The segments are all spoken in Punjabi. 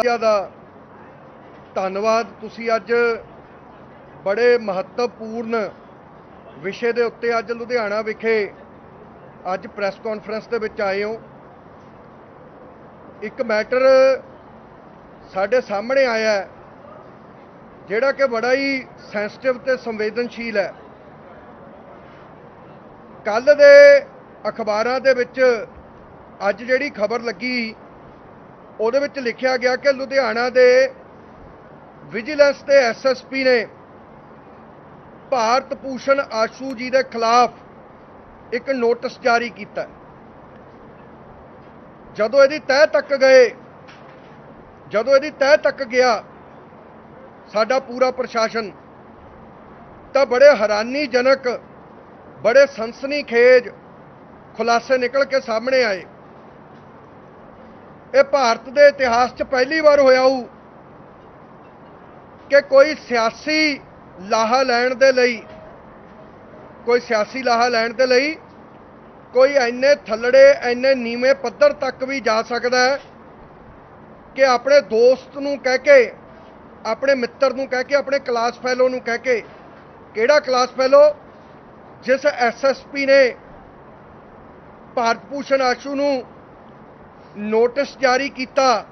ਦਾ ਧੰਨਵਾਦ। ਤੁਸੀਂ ਅੱਜ ਬੜੇ ਮਹੱਤਵਪੂਰਨ ਵਿਸ਼ੇ ਦੇ ਉੱਤੇ ਅੱਜ ਲੁਧਿਆਣਾ ਵਿਖੇ ਅੱਜ ਪ੍ਰੈਸ ਕਾਨਫਰੰਸ ਦੇ ਵਿੱਚ ਆਏ ਹੋ। ਇੱਕ ਮੈਟਰ ਸਾਡੇ ਸਾਹਮਣੇ ਆਇਆ ਜਿਹੜਾ ਕਿ ਬੜਾ ਹੀ ਸੈਂਸਿਟਿਵ ਤੇ ਸੰਵੇਦਨਸ਼ੀਲ ਹੈ। ਕੱਲ ਦੇ ਅਖਬਾਰਾਂ ਦੇ ਵਿੱਚ ਅੱਜ ਜਿਹੜੀ ਖਬਰ ਲੱਗੀ ਉਹਦੇ ਵਿੱਚ ਲਿਖਿਆ ਗਿਆ ਕਿ ਲੁਧਿਆਣਾ ਦੇ ਵਿਜੀਲੈਂਸ ਦੇ ਐਸਐਸਪੀ ਨੇ ਭਾਰਤ ਭੂਸ਼ਣ ਆਸ਼ੂ ਜੀ ਦੇ ਖਿਲਾਫ ਇੱਕ ਨੋਟਿਸ ਜਾਰੀ ਕੀਤਾ। ਜਦੋਂ ਇਹਦੀ ਤਹਿ ਤੱਕ ਗਏ, ਜਦੋਂ ਇਹਦੀ ਤਹਿ ਤੱਕ ਗਿਆ ਸਾਡਾ ਪੂਰਾ ਪ੍ਰਸ਼ਾਸਨ, ਤਾਂ ਬੜੇ ਹੈਰਾਨੀਜਨਕ, ਬੜੇ ਸਨਸਨੀਖੇਜ ਖੁਲਾਸੇ ਨਿਕਲ ਕੇ ਸਾਹਮਣੇ ਆਏ। ਇਹ ਭਾਰਤ ਦੇ ਇਤਿਹਾਸ 'ਚ ਪਹਿਲੀ ਵਾਰ ਹੋਇਆ ਹੋਊ ਕਿ ਕੋਈ ਸਿਆਸੀ ਲਾਹਾ ਲੈਣ ਦੇ ਲਈ, ਕੋਈ ਸਿਆਸੀ ਲਾਹਾ ਲੈਣ ਦੇ ਲਈ ਕੋਈ ਐਨੇ ਥੱਲੜੇ ਐਨੇ ਨੀਵੇਂ ਪੱਧਰ ਤੱਕ ਵੀ ਜਾ ਸਕਦਾ ਹੈ ਕਿ ਆਪਣੇ ਦੋਸਤ ਨੂੰ ਕਹਿ ਕੇ, ਆਪਣੇ ਮਿੱਤਰ ਨੂੰ ਕਹਿ ਕੇ, ਆਪਣੇ ਕਲਾਸ ਫੈਲੋ ਨੂੰ ਕਹਿ ਕੇ, ਕਿਹੜਾ ਕਲਾਸ ਫੈਲੋ ਜਿਸ ਐਸਐਸਪੀ ਨੇ ਭਾਰਤ ਭੂਸ਼ਣ ਆਸ਼ੂ ਨੂੰ ਨੋਟਿਸ ਜਾਰੀ ਕੀਤਾ,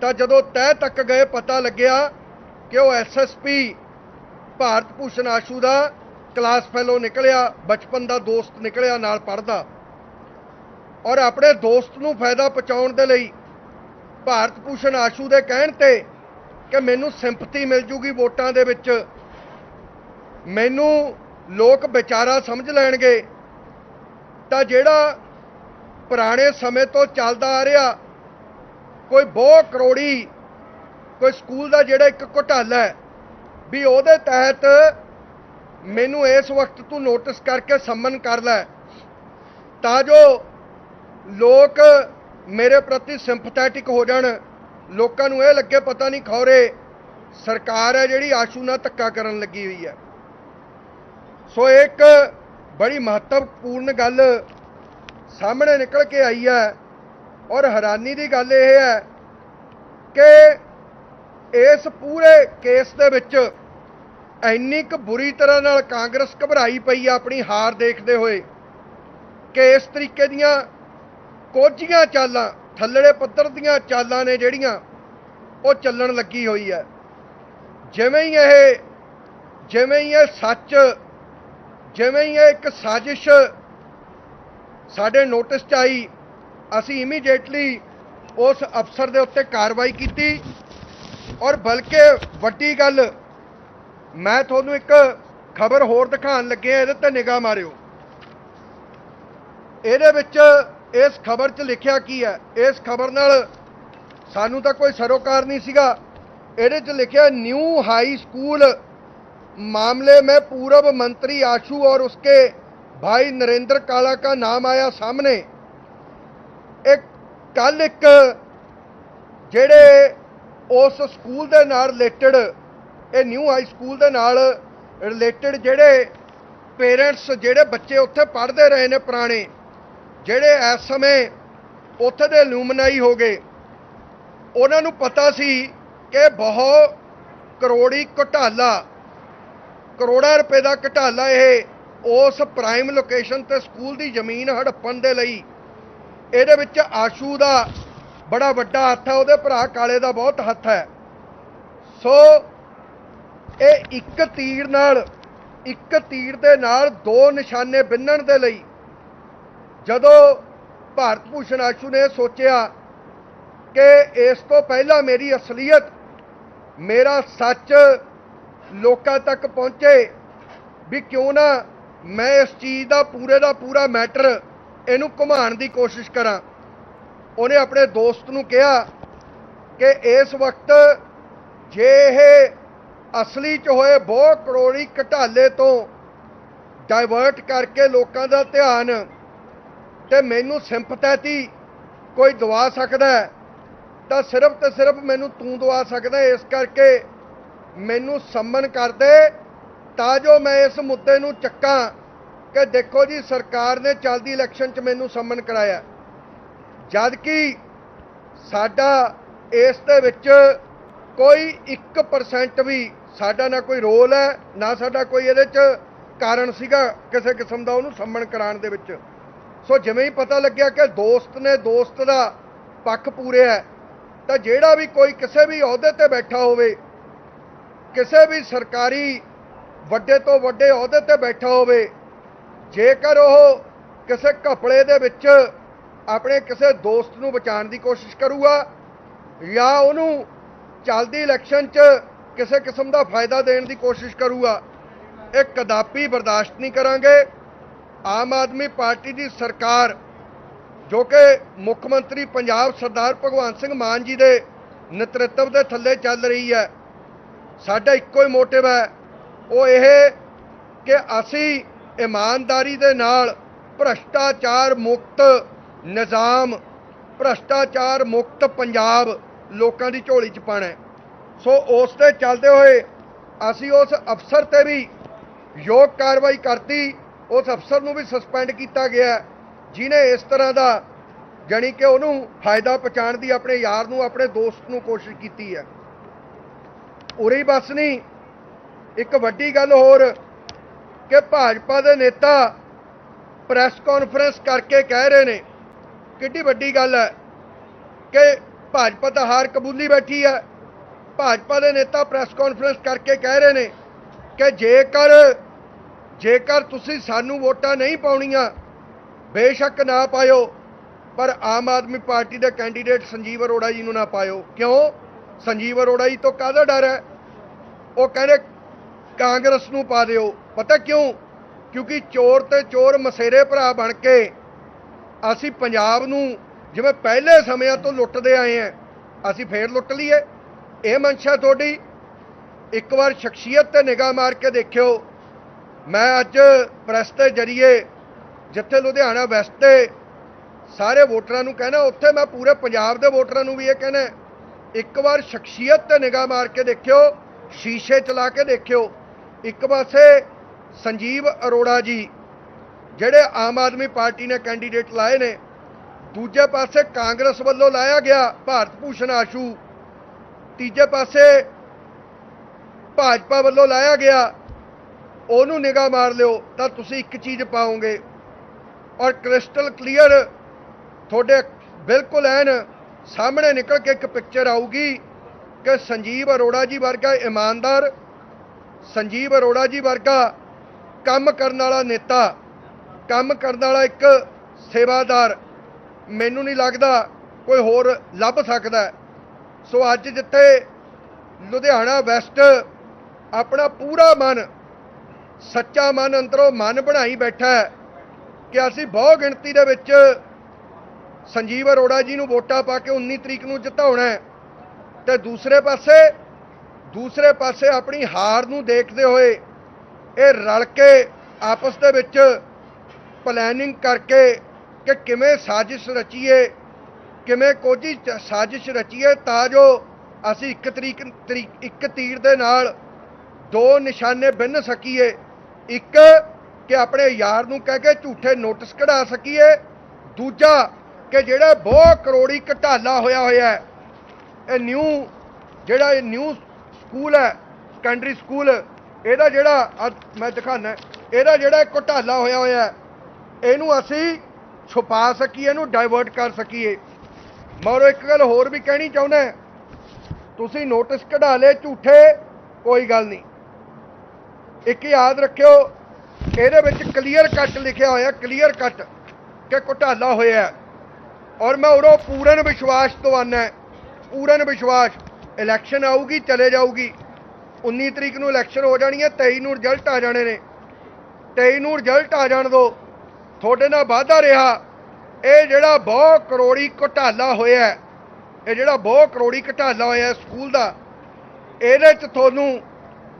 ਤਾਂ ਜਦੋਂ ਤਹਿ ਤੱਕ ਗਏ ਪਤਾ ਲੱਗਿਆ ਕਿ ਉਹ ਐਸਐਸਪੀ ਭਾਰਤ ਭੂਸ਼ਣ ਆਸ਼ੂ ਦਾ ਕਲਾਸ ਫੈਲੋ ਨਿਕਲਿਆ, ਬਚਪਨ ਦਾ ਦੋਸਤ ਨਿਕਲਿਆ, ਨਾਲ ਪੜਦਾ ਔਰ ਆਪਣੇ ਦੋਸਤ ਨੂੰ ਫਾਇਦਾ ਪਹੁੰਚਾਉਣ ਦੇ ਲਈ ਭਾਰਤ ਭੂਸ਼ਣ ਆਸ਼ੂ ਦੇ ਕਹਿਣ ਤੇ ਕਿ ਮੈਨੂੰ ਸਿੰਪਥੀ ਮਿਲ ਜੂਗੀ ਵੋਟਾਂ ਦੇ ਵਿੱਚ। ਮੈਨੂੰ ਲੋਕ ਵਿਚਾਰਾ ਸਮਝ ਲੈਣਗੇ। ਤਾਂ ਜਿਹੜਾ ਪੁਰਾਣੇ ਸਮੇਂ ਤੋਂ ਚੱਲਦਾ ਆ ਰਿਹਾ। ਕੋਈ ਬਹੁ ਕਰੋੜੀ, ਕੋਈ ਸਕੂਲ ਦਾ ਜਿਹੜਾ ਇੱਕ ਘੁਟਾਲਾ ਹੈ, ਵੀ ਉਹਦੇ ਤਹਿਤ ਮੈਨੂੰ ਇਸ ਵਕਤ ਤੂੰ ਨੋਟਿਸ ਕਰਕੇ ਸੰਮਨ ਕਰ ਲੈ। ਤਾਂ ਜੋ ਲੋਕ ਮੇਰੇ ਪ੍ਰਤੀ ਸਿੰਪਥੈਟਿਕ ਹੋ ਜਾਣ। ਲੋਕਾਂ ਨੂੰ ਇਹ ਲੱਗੇ ਪਤਾ ਨਹੀਂ ਖੌਰੇ, ਸਰਕਾਰ ਹੈ ਜਿਹੜੀ ਆਸ਼ੂ ਨਾਲ ਧੱਕਾ ਕਰਨ ਲੱਗੀ ਹੋਈ ਹੈ। ਸੋ ਇੱਕ ਬੜੀ ਮਹੱਤਵਪੂਰਨ ਗੱਲ ਸਾਹਮਣੇ ਨਿਕਲ ਕੇ ਆਈ ਹੈ ਔਰ ਹੈਰਾਨੀ ਦੀ ਗੱਲ ਇਹ ਹੈ ਕਿ ਇਸ ਪੂਰੇ ਕੇਸ ਦੇ ਵਿੱਚ ਇੰਨੀ ਕੁ ਬੁਰੀ ਤਰ੍ਹਾਂ ਨਾਲ ਕਾਂਗਰਸ ਘਬਰਾਈ ਪਈ ਆ ਆਪਣੀ ਹਾਰ ਦੇਖਦੇ ਹੋਏ ਕਿ ਇਸ ਤਰੀਕੇ ਦੀਆਂ ਕੋਝੀਆਂ ਚਾਲਾਂ, ਥੱਲੜੇ ਪੱਧਰ ਦੀਆਂ ਚਾਲਾਂ ਨੇ ਜਿਹੜੀਆਂ ਉਹ ਚੱਲਣ ਲੱਗੀ ਹੋਈ ਹੈ। ਜਿਵੇਂ ਹੀ ਇਹ, ਜਿਵੇਂ ਹੀ ਇਹ ਸੱਚ, ਜਿਵੇਂ ਹੀ ਇਹ ਇੱਕ ਸਾਜ਼ਿਸ਼ ਸਾਡੇ ਨੋਟਿਸ 'ਚ ਆਈ, ਅਸੀਂ ਇਮੀਡੀਏਟਲੀ ਉਸ ਅਫਸਰ ਦੇ ਉੱਤੇ ਕਾਰਵਾਈ ਕੀਤੀ। ਔਰ ਬਲਕਿ ਵੱਡੀ ਗੱਲ, ਮੈਂ ਤੁਹਾਨੂੰ ਇੱਕ ਖਬਰ ਹੋਰ ਦਿਖਾਉਣ ਲੱਗਿਆ ਇਹਦੇ ਤੇ ਨਿਗਾਹ ਮਾਰਿਓ। ਇਹਦੇ ਵਿੱਚ ਇਸ ਖਬਰ 'ਚ ਲਿਖਿਆ ਕੀ ਹੈ? ਇਸ ਖਬਰ ਨਾਲ ਸਾਨੂੰ ਤਾਂ ਕੋਈ ਸਰੋਕਾਰ ਨਹੀਂ ਸੀਗਾ। ਇਹਦੇ 'ਚ ਲਿਖਿਆ ਨਿਊ ਹਾਈ ਸਕੂਲ ਮਾਮਲੇ ਮੈਂ ਪੂਰਬ ਮੰਤਰੀ ਆਸ਼ੂ ਔਰ ਉਸਕੇ भाई नरेंद्र काला का नाम आया सामने ਇੱਕ ਕੱਲ ਇੱਕ ਜਿਹੜੇ ਉਸ ਸਕੂਲ ਦੇ ਨਾਲ ਰਿਲੇਟਡ ਇਹ ਨਿਊ ਹਾਈ ਸਕੂਲ ਦੇ ਨਾਲ ਰਿਲੇਟਡ ਜਿਹੜੇ ਪੇਰੈਂਟਸ ਜਿਹੜੇ ਬੱਚੇ ਉੱਥੇ ਪੜ੍ਹਦੇ ਰਹੇ ਨੇ ਪੁਰਾਣੇ ਜਿਹੜੇ ਇਸ ਸਮੇਂ ਉੱਥੇ ਦੇ ਲੂਮਨਾਈ ਹੋ ਗਏ ਉਹਨਾਂ ਨੂੰ ਪਤਾ ਸੀ ਕਿ ਬਹੁਤ ਕਰੋੜੀ ਘੁਟਾਲਾ ਕਰੋੜਾਂ ਰੁਪਏ ਦਾ ਘੁਟਾਲਾ ਇਹ ਉਸ ਪ੍ਰਾਈਮ ਲੋਕੇਸ਼ਨ ਤੇ ਸਕੂਲ ਦੀ ਜ਼ਮੀਨ ਹੜੱਪਣ ਦੇ ਲਈ। ਇਹਦੇ ਵਿੱਚ ਆਸ਼ੂ ਦਾ ਬੜਾ ਵੱਡਾ ਹੱਥ ਹੈ, ਉਹਦੇ ਭਰਾ ਕਾਲੇ ਦਾ ਬਹੁਤ ਹੱਥ ਹੈ। ਸੋ ਇਹ ਇੱਕ ਤੀਰ ਨਾਲ, ਇੱਕ ਤੀਰ ਦੇ ਨਾਲ ਦੋ ਨਿਸ਼ਾਨੇ ਬਿੰਨਣ ਦੇ ਲਈ ਜਦੋਂ ਭਾਰਤ ਭੂਸ਼ਣ ਆਸ਼ੂ ਨੇ ਸੋਚਿਆ ਕਿ ਇਸ ਤੋਂ ਪਹਿਲਾਂ ਮੇਰੀ ਅਸਲੀਅਤ ਮੇਰਾ ਸੱਚ ਲੋਕਾਂ ਤੱਕ ਪਹੁੰਚੇ ਵੀ ਕਿਉਂ ਨਾ ਮੈਂ ਇਸ ਚੀਜ਼ ਦਾ ਪੂਰੇ ਦਾ ਪੂਰਾ ਮੈਟਰ ਇਹਨੂੰ ਘੁਮਾਉਣ ਦੀ ਕੋਸ਼ਿਸ਼ ਕਰਾਂ। ਉਹਨੇ ਆਪਣੇ ਦੋਸਤ ਨੂੰ ਕਿਹਾ ਕਿ ਇਸ ਵਕਤ ਜੇ ਇਹ ਅਸਲੀ ਚ ਹੋਏ ਬਹੁਤ ਕਰੋੜੀ ਘਟਾਲੇ ਤੋਂ ਡਾਇਵਰਟ ਕਰਕੇ ਲੋਕਾਂ ਦਾ ਧਿਆਨ ਤੇ ਮੈਨੂੰ ਸਿੰਪਥੈਟੀ ਕੋਈ ਦਵਾ ਸਕਦਾ ਤਾਂ ਸਿਰਫ ਤੇ ਸਿਰਫ ਮੈਨੂੰ ਤੂੰ ਦਵਾ ਸਕਦਾ ਇਸ ਕਰਕੇ ਮੈਨੂੰ ਸੰਮਨ ਕਰਦੇ ਤਾਂ ਜੋ ਮੈਂ ਇਸ ਮੁੱਦੇ ਨੂੰ ਚੱਕਾਂ ਕਿ ਦੇਖੋ ਜੀ, ਸਰਕਾਰ ਨੇ ਚੱਲਦੀ ਇਲੈਕਸ਼ਨ 'ਚ ਮੈਨੂੰ ਸੰਮਨ ਕਰਾਇਆ। ਜਦ ਕਿ ਸਾਡਾ ਇਸ ਦੇ ਵਿੱਚ ਕੋਈ 1% ਵੀ ਸਾਡਾ ਨਾ ਕੋਈ ਰੋਲ ਹੈ, ਨਾ ਸਾਡਾ ਕੋਈ ਇਹਦੇ 'ਚ ਕਾਰਨ ਸੀਗਾ ਕਿਸੇ ਕਿਸਮ ਦਾ ਉਹਨੂੰ ਸੰਮਣ ਕਰਾਉਣ ਦੇ ਵਿੱਚ। ਸੋ ਜਿਵੇਂ ਹੀ ਪਤਾ ਲੱਗਿਆ ਕਿ ਦੋਸਤ ਨੇ ਦੋਸਤ ਦਾ ਪੱਖ ਪੂਰਿਆ ਤਾਂ ਜਿਹੜਾ ਵੀ ਕੋਈ ਕਿਸੇ ਵੀ ਅਹੁਦੇ ਤੇ ਬੈਠਾ ਹੋਵੇ, ਕਿਸੇ ਵੀ ਸਰਕਾਰੀ ਵੱਡੇ ਤੋਂ ਵੱਡੇ ਅਹੁਦੇ ਤੇ ਬੈਠਾ ਹੋਵੇ, ਜੇਕਰ ਉਹ ਕਿਸੇ ਘਪਲੇ ਦੇ ਵਿੱਚ ਆਪਣੇ ਕਿਸੇ ਦੋਸਤ ਨੂੰ ਬਚਾਉਣ ਦੀ ਕੋਸ਼ਿਸ਼ ਕਰੂਗਾ, ਜਾਂ ਉਹਨੂੰ ਚੱਲਦੀ ਇਲੈਕਸ਼ਨ 'ਚ ਕਿਸੇ ਕਿਸਮ ਦਾ ਫਾਇਦਾ ਦੇਣ ਦੀ ਕੋਸ਼ਿਸ਼ ਕਰੂਗਾ, ਇਹ ਕਦਾਪੀ ਬਰਦਾਸ਼ਤ ਨਹੀਂ ਕਰਾਂਗੇ। ਆਮ ਆਦਮੀ ਪਾਰਟੀ ਦੀ ਸਰਕਾਰ, ਜੋ ਕਿ ਮੁੱਖ ਮੰਤਰੀ ਪੰਜਾਬ ਸਰਦਾਰ ਭਗਵੰਤ ਸਿੰਘ ਮਾਨ ਜੀ ਦੇ ਨੇਤਰਤਵ ਦੇ ਥੱਲੇ ਚੱਲ ਰਹੀ ਹੈ, ਸਾਡਾ ਇੱਕੋ ਹੀ ਮੋਟਿਵ ਹੈ ਉਹ ਇਹ ਕਿ ਅਸੀਂ ਇਮਾਨਦਾਰੀ ਦੇ ਨਾਲ ਭ੍ਰਸ਼ਟਾਚਾਰ ਮੁਕਤ ਨਿਜ਼ਾਮ ਭ੍ਰਸ਼ਟਾਚਾਰ ਮੁਕਤ ਪੰਜਾਬ ਲੋਕਾਂ ਦੀ ਝੋਲੀ 'ਚ ਪਾਣਾ ਸੋ ਉਸ ਤੇ ਚੱਲਦੇ ਹੋਏ ਅਸੀਂ ਉਸ ਅਫਸਰ ਤੇ ਵੀ ਯੋਗ ਕਾਰਵਾਈ ਕਰਤੀ ਉਸ ਅਫਸਰ ਨੂੰ ਵੀ ਸਸਪੈਂਡ ਕੀਤਾ ਗਿਆ ਹੈ, ਜਿਨੇ ਇਸ ਤਰ੍ਹਾਂ ਦਾ ਜਾਣੀ ਕਿ ਉਹਨੂੰ ਫਾਇਦਾ ਪਹੁੰਚਾਉਣ ਦੀ ਆਪਣੇ ਯਾਰ ਨੂੰ ਆਪਣੇ ਦੋਸਤ ਨੂੰ ਕੋਸ਼ਿਸ਼ ਕੀਤੀ ਹੈ। ਉਰੇ ਹੀ ਬਸ ਨਹੀਂ ਇੱਕ ਵੱਡੀ ਗੱਲ ਹੋਰ ਕਿ ਭਾਜਪਾ ਦੇ ਨੇਤਾ ਪ੍ਰੈਸ ਕਾਨਫਰੰਸ ਕਰਕੇ ਕਹਿ ਰਹੇ ਨੇ, ਕਿੱਡੀ ਵੱਡੀ ਗੱਲ ਹੈ ਕਿ ਭਾਜਪਾ ਤਾਂ ਹਾਰ ਕਬੂਲੀ ਬੈਠੀ ਹੈ। ਭਾਜਪਾ ਦੇ ਨੇਤਾ ਪ੍ਰੈਸ ਕਾਨਫਰੰਸ ਕਰਕੇ ਕਹਿ ਰਹੇ ਨੇ ਕਿ ਜੇਕਰ ਜੇਕਰ ਤੁਸੀਂ ਸਾਨੂੰ ਵੋਟਾਂ ਨਹੀਂ ਪਾਉਣੀਆਂ, ਬੇਸ਼ੱਕ ਨਾ ਪਾਇਓ, ਪਰ ਆਮ ਆਦਮੀ ਪਾਰਟੀ ਦੇ ਕੈਂਡੀਡੇਟ ਸੰਜੀਵ ਅਰੋੜਾ ਜੀ ਨੂੰ ਨਾ ਪਾਇਓ। ਕਿਉਂ? ਸੰਜੀਵ ਅਰੋੜਾ ਜੀ ਤੋਂ ਕਾਹਦਾ ਡਰ ਹੈ? ਉਹ ਕਹਿੰਦੇ ਕਾਂਗਰਸ ਨੂੰ ਪਾ ਦਿਓ। ਪਤਾ ਕਿਉਂ? ਕਿਉਂਕਿ ਚੋਰ ਤੇ ਚੋਰ ਮਸੇਰੇ ਭਰਾ ਬਣ ਕੇ ਅਸੀਂ ਪੰਜਾਬ ਨੂੰ ਜਿਵੇਂ ਪਹਿਲੇ ਸਮਿਆਂ ਤੋਂ ਲੁੱਟਦੇ ਆਏ ਆ, ਅਸੀਂ ਫੇਰ ਲੁੱਟ ਲਈਏ। ਇਹ ਮਨਸ਼ਾ ਤੁਹਾਡੀ ਇੱਕ ਵਾਰ ਸ਼ਖਸੀਅਤ ਤੇ ਨਿਗਾਹ ਮਾਰ ਕੇ ਦੇਖਿਓ। ਮੈਂ ਅੱਜ ਪ੍ਰੈਸ ਦੇ ਜਰੀਏ ਜਿੱਥੇ ਲੁਧਿਆਣਾ ਵੈਸਟ ਤੇ ਸਾਰੇ ਵੋਟਰਾਂ ਨੂੰ ਕਹਿਣਾ, ਉੱਥੇ ਮੈਂ ਪੂਰੇ ਪੰਜਾਬ ਦੇ ਵੋਟਰਾਂ ਨੂੰ ਵੀ ਇਹ ਕਹਿਣਾ ਇੱਕ ਵਾਰ ਸ਼ਖਸੀਅਤ ਤੇ ਨਿਗਾਹ ਮਾਰ ਕੇ ਦੇਖਿਓ, ਸ਼ੀਸ਼ੇ ਚਲਾ ਕੇ ਦੇਖਿਓ ਇੱਕ ਪਾਸੇ ਸੰਜੀਵ ਅਰੋੜਾ ਜੀ, ਜਿਹੜੇ ਆਮ ਆਦਮੀ ਪਾਰਟੀ ਨੇ ਕੈਂਡੀਡੇਟ ਲਾਏ ਨੇ, ਦੂਜੇ ਪਾਸੇ ਕਾਂਗਰਸ ਵੱਲੋਂ ਲਾਇਆ ਗਿਆ ਭਾਰਤ ਭੂਸ਼ਣ ਆਸ਼ੂ, ਤੀਜੇ ਪਾਸੇ ਭਾਜਪਾ ਵੱਲੋਂ ਲਾਇਆ ਗਿਆ, ਉਹਨੂੰ ਨਿਗਾਹ ਮਾਰ ਲਿਓ ਤਾਂ ਤੁਸੀਂ ਇੱਕ ਚੀਜ਼ ਪਾਓਗੇ। ਔਰ ਕ੍ਰਿਸਟਲ ਕਲੀਅਰ ਤੁਹਾਡੇ ਬਿਲਕੁਲ ਐਨ ਸਾਹਮਣੇ ਨਿਕਲ ਕੇ ਇੱਕ ਪਿਕਚਰ ਆਊਗੀ ਕਿ ਸੰਜੀਵ ਅਰੋੜਾ ਜੀ ਵਰਗਾ ਇਮਾਨਦਾਰ ਸੰਜੀਵ ਅਰੋੜਾ ਜੀ ਵਰਗਾ ਕੰਮ ਕਰਨ ਵਾਲਾ ਨੇਤਾ, ਕੰਮ ਕਰਨ ਵਾਲਾ ਇੱਕ ਸੇਵਾਦਾਰ, ਮੈਨੂੰ ਨਹੀਂ ਲੱਗਦਾ ਕੋਈ ਹੋਰ ਲੱਭ ਸਕਦਾ ਸੋ ਅੱਜ ਜਿੱਥੇ ਲੁਧਿਆਣਾ ਵੈਸਟ ਆਪਣਾ ਪੂਰਾ ਮਨ, ਸੱਚਾ ਮਨ ਅੰਦਰੋਂ ਮਨ ਬਣਾਈ ਬੈਠਾ ਹੈ ਕਿ ਅਸੀਂ ਬਹੁ ਗਿਣਤੀ ਦੇ ਵਿੱਚ ਸੰਜੀਵ ਅਰੋੜਾ ਜੀ ਨੂੰ ਵੋਟਾਂ ਪਾ ਕੇ 19 ਤਰੀਕ ਨੂੰ ਜਿਤਾਉਣਾ ਹੈ ਤੇ ਦੂਸਰੇ ਪਾਸੇ ਦੂਸਰੇ ਪਾਸੇ ਆਪਣੀ ਹਾਰ ਨੂੰ ਦੇਖਦੇ ਹੋਏ ਇਹ ਰਲ ਕੇ ਆਪਸ ਦੇ ਵਿੱਚ ਪਲੈਨਿੰਗ ਕਰਕੇ ਕਿ ਕਿਵੇਂ ਸਾਜ਼ਿਸ਼ ਰਚੀਏ, ਕਿਵੇਂ ਕੋਝੀ ਚ- ਸਾਜ਼ਿਸ਼ ਰਚੀਏ ਤਾਂ ਜੋ ਅਸੀਂ ਇੱਕ ਤਰੀਕ ਤਰੀਕ, ਇੱਕ ਤੀਰ ਦੇ ਨਾਲ ਦੋ ਨਿਸ਼ਾਨੇ ਬਿੰਨ ਸਕੀਏ। ਇੱਕ, ਕਿ ਆਪਣੇ ਯਾਰ ਨੂੰ ਕਹਿ ਕੇ ਝੂਠੇ ਨੋਟਿਸ ਕਢਾ ਸਕੀਏ। ਦੂਜਾ, ਕਿ ਜਿਹੜਾ ਬਹੁਤ ਕਰੋੜੀ ਘਟਾਲਾ ਹੋਇਆ ਹੋਇਆ ਹੈ, ਇਹ ਨਿਊ ਜਿਹੜਾ ਇਹ ਨਿਊ ਸਕੂਲ ਹੈ ਸੈਕੰਡਰੀ ਸਕੂਲ। ਇਹਦਾ ਜਿਹੜਾ ਅੱਜ ਮੈਂ ਦਿਖਾਣਾ ਇਹਦਾ ਜਿਹੜਾ ਇੱਕ ਘੁਟਾਲਾ ਹੋਇਆ ਹੋਇਆ ਇਹਨੂੰ ਅਸੀਂ ਛੁਪਾ ਸਕੀਏ, ਇਹਨੂੰ ਡਾਇਵਰਟ ਕਰ ਸਕੀਏ। ਮਗਰੋਂ ਇੱਕ ਗੱਲ ਹੋਰ ਵੀ ਕਹਿਣੀ ਚਾਹੁੰਦਾ ਤੁਸੀਂ ਨੋਟਿਸ ਕਢਾ ਲਏ ਝੂਠੇ, ਕੋਈ ਗੱਲ ਨਹੀਂ। ਇੱਕ ਯਾਦ ਰੱਖਿਓ, ਇਹਦੇ ਵਿੱਚ ਕਲੀਅਰ ਕੱਟ ਲਿਖਿਆ ਹੋਇਆ ਕਲੀਅਰ ਕੱਟ ਕਿ ਘੁਟਾਲਾ ਹੋਇਆ ਔਰ ਮੈਂ ਉਰੋਂ ਪੂਰਨ ਵਿਸ਼ਵਾਸ ਦਵਾਨਾ ਹੈ, ਪੂਰਨ ਵਿਸ਼ਵਾਸ। ਇਲੈਕਸ਼ਨ ਆਊਗੀ, ਚਲੇ ਜਾਊਗੀ। 19 ਤਰੀਕ ਨੂੰ ਇਲੈਕਸ਼ਨ ਹੋ ਜਾਣੀ ਹੈ 23 ਨੂੰ ਰਿਜ਼ਲਟ ਆ ਜਾਣੇ ਨੇ। 23 ਨੂੰ ਰਿਜ਼ਲਟ ਆ ਜਾਣ ਦੋ। ਤੁਹਾਡੇ ਨਾਲ ਵਾਅਦਾ ਰਿਹਾ। ਇਹ ਜਿਹੜਾ ਬਹੁਤ ਕਰੋੜੀ ਘੁਟਾਲਾ ਹੋਇਆ ਇਹ ਜਿਹੜਾ ਬਹੁਤ ਕਰੋੜੀ ਘੁਟਾਲਾ ਹੋਇਆ ਸਕੂਲ ਦਾ, ਇਹਦੇ ਚ ਤੁਹਾਨੂੰ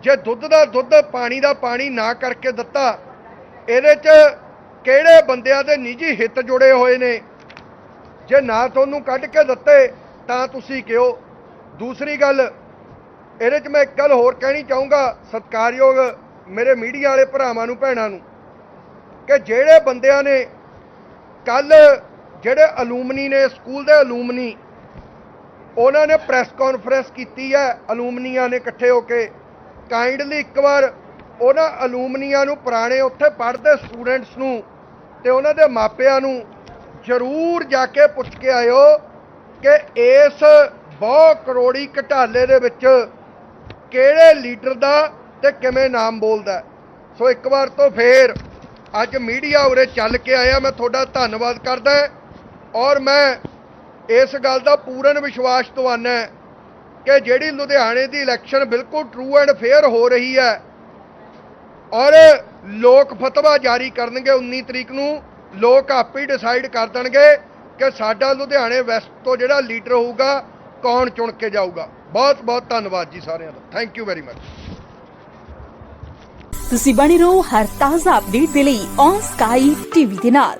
ਜੇ ਦੁੱਧ ਦਾ ਦੁੱਧ, ਪਾਣੀ ਦਾ ਪਾਣੀ ਨਾ ਕਰਕੇ ਦਿੱਤਾ, ਇਹਦੇ ਚ ਕਿਹੜੇ ਬੰਦਿਆਂ ਦੇ ਨਿੱਜੀ ਹਿੱਤ ਜੁੜੇ ਹੋਏ ਨੇ? ਜੇ ਨਾ ਤੁਹਾਨੂੰ ਕੱਢ ਕੇ ਦਿੱਤੇ, ਤਾਂ ਤੁਸੀਂ ਕਿਉਂ ਦੂਸਰੀ ਗੱਲ, ਇਹਦੇ 'ਚ ਮੈਂ ਇੱਕ ਗੱਲ ਹੋਰ ਕਹਿਣੀ ਚਾਹੂੰਗਾ, ਸਤਿਕਾਰਯੋਗ ਮੇਰੇ ਮੀਡੀਆ ਵਾਲੇ ਭਰਾਵਾਂ ਨੂੰ, ਭੈਣਾਂ ਨੂੰ, ਕਿ ਜਿਹੜੇ ਬੰਦਿਆਂ ਨੇ ਕੱਲ ਜਿਹੜੇ ਅਲੂਮਨੀ ਨੇ, ਸਕੂਲ ਦੇ ਅਲੂਮਨੀ, ਉਹਨਾਂ ਨੇ ਪ੍ਰੈਸ ਕਾਨਫਰੰਸ ਕੀਤੀ ਹੈ, ਅਲੂਮਨੀਆਂ ਨੇ ਇਕੱਠੇ ਹੋ ਕੇ, ਕਾਈਂਡਲੀ ਇੱਕ ਵਾਰ ਉਹਨਾਂ ਅਲੂਮਨੀਆਂ ਨੂੰ ਪੁਰਾਣੇ ਉੱਥੇ ਪੜ੍ਹਦੇ ਸਟੂਡੈਂਟਸ ਨੂੰ ਤੇ ਉਹਨਾਂ ਦੇ ਮਾਪਿਆਂ ਨੂੰ ਜ਼ਰੂਰ ਜਾ ਕੇ ਪੁੱਛ ਕੇ ਆਇਓ ਕਿ ਇਸ ਬਹੁ ਕਰੋੜੀ ਘਟਾਲੇ ਦੇ ਵਿੱਚ ਕਿਹੜੇ ਲੀਡਰ ਦਾ ਤੇ ਕਿਵੇਂ ਨਾਮ ਬੋਲਦਾ ਸੋ ਇੱਕ ਵਾਰ ਤੋਂ ਫੇਰ ਅੱਜ ਮੀਡੀਆ ਉਰੇ ਚੱਲ ਕੇ ਆਇਆ, ਮੈਂ ਤੁਹਾਡਾ ਧੰਨਵਾਦ ਕਰਦਾ ਔਰ ਮੈਂ ਇਸ ਗੱਲ ਦਾ ਪੂਰਨ ਵਿਸ਼ਵਾਸ ਦਵਾਨਾ ਕਿ ਜਿਹੜੀ ਲੁਧਿਆਣੇ ਦੀ ਇਲੈਕਸ਼ਨ ਬਿਲਕੁਲ ਟਰੂ ਐਂਡ ਫੇਅਰ ਹੋ ਰਹੀ ਹੈ ਔਰ ਲੋਕ ਫਤਵਾ ਜਾਰੀ ਕਰਨਗੇ 19 ਤਰੀਕ ਨੂੰ, ਲੋਕ ਆਪੇ ਹੀ ਡਿਸਾਈਡ ਕਰ ਦੇਣਗੇ ਕਿ ਸਾਡਾ ਲੁਧਿਆਣੇ ਵੈਸਟ ਤੋਂ ਜਿਹੜਾ ਲੀਡਰ ਹੋਊਗਾ ਕੌਣ ਚੁਣ ਕੇ ਜਾਊਗਾ? ਬਹੁਤ ਬਹੁਤ ਧੰਨਵਾਦ ਜੀ ਸਾਰਿਆਂ ਦਾ। ਥੈਂਕ ਯੂ ਵੈਰੀ ਮਚ ਤੁਸੀਂ ਬਣੇ ਰਹੋ ਹਰ ਤਾਜ਼ਾ ਅਪਡੇਟ ਦੇ ਲਈ ਔਨ ਸਕਾਈ ਟੀਵੀ ਦੇ ਨਾਲ।